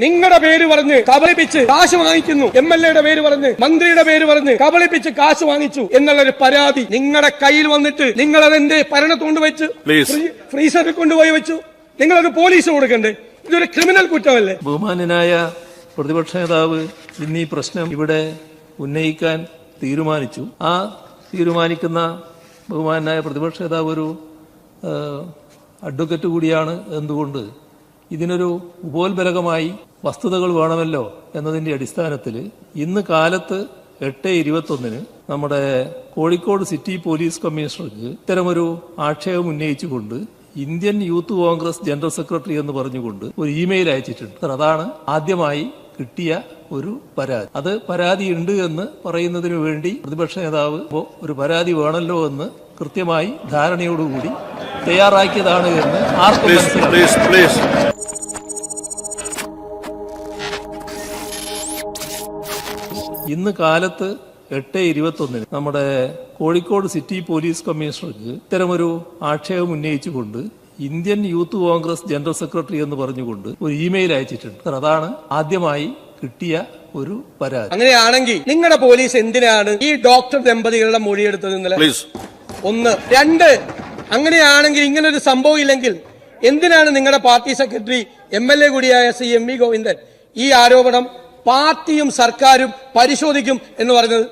നിങ്ങളുടെ പേര് പറഞ്ഞ് കബളിപ്പിച്ച് കാശ് വാങ്ങിക്കുന്നു. എം എൽ എയുടെ പേര് പറഞ്ഞ് മന്ത്രിയുടെ പേര് പറഞ്ഞ് കബളിപ്പിച്ച് കാശ് വാങ്ങിച്ചു എന്നുള്ള ഒരു പരാതി നിങ്ങളുടെ കയ്യിൽ വന്നിട്ട് നിങ്ങൾ അതെന്റെ ഭരണത്ത് വെച്ച്? Please. ഫ്രീസറിൽ കൊണ്ടുപോയി വെച്ചു? നിങ്ങളത് പോലീസ് കൊടുക്കണ്ടേ? ഇതൊരു ക്രിമിനൽ കുറ്റമല്ലേ? ബഹുമാനായ പ്രതിപക്ഷ നേതാവ് ഇന്ന് ഈ പ്രശ്നം ഇവിടെ ഉന്നയിക്കാൻ തീരുമാനിച്ചു. ആ തീരുമാനിക്കുന്ന ബഹുമാനായ പ്രതിപക്ഷ നേതാവ് ഒരു അഡ്വക്കറ്റ് കൂടിയാണ് എന്തുകൊണ്ട് ഇതിനൊരു ഉപോത്ബലകമായി വസ്തുതകൾ വേണമല്ലോ എന്നതിന്റെ അടിസ്ഥാനത്തിൽ ഇന്ന് കാലത്ത് എട്ട് ഇരുപത്തൊന്നിന് നമ്മുടെ കോഴിക്കോട് സിറ്റി പോലീസ് കമ്മീഷണർക്ക് ഇത്തരമൊരു ആക്ഷേപം ഉന്നയിച്ചുകൊണ്ട് Indian Youth Congress general secretary എന്ന് പറഞ്ഞുകൊണ്ട് ഒരു ഇമെയിൽ അയച്ചിട്ടുണ്ട്. അതാണ് ആദ്യമായി കിട്ടിയ ഒരു പരാതി. അത് പരാതി ഉണ്ട് എന്ന് പറയുന്നതിന് വേണ്ടി പ്രതിപക്ഷ നേതാവ് ഒരു പരാതി വേണമല്ലോ എന്ന് കൃത്യമായി ധാരണയോടുകൂടി തയ്യാറാക്കിയതാണ് എന്ന് ആർക്കും. ഇന്ന് കാലത്ത് എട്ട് ഇരുപത്തൊന്നിന് നമ്മുടെ കോഴിക്കോട് സിറ്റി പോലീസ് കമ്മീഷണർക്ക് ഇത്തരമൊരു ആക്ഷേപം ഉന്നയിച്ചുകൊണ്ട് Indian Youth Congress general secretary എന്ന് പറഞ്ഞുകൊണ്ട് ഒരു ഇമെയിൽ അയച്ചിട്ടുണ്ട്. അതാണ് ആദ്യമായി കിട്ടിയ ഒരു പരാതി. അങ്ങനെയാണെങ്കിൽ നിങ്ങളുടെ പോലീസ് എന്തിനാണ് ഈ ഡോക്ടർ ദമ്പതികളുടെ മൊഴിയെടുത്തത് ഒന്ന്. രണ്ട്. അങ്ങനെയാണെങ്കിൽ ഇങ്ങനൊരു സംഭവം ഇല്ലെങ്കിൽ എന്തിനാണ് നിങ്ങളുടെ party secretary M L A കൂടിയായ സി എം വി ഗോവിന്ദൻ ഈ ആരോപണം പാർട്ടിയും സർക്കാരും പരിശോധിക്കും എന്ന് പറഞ്ഞത്?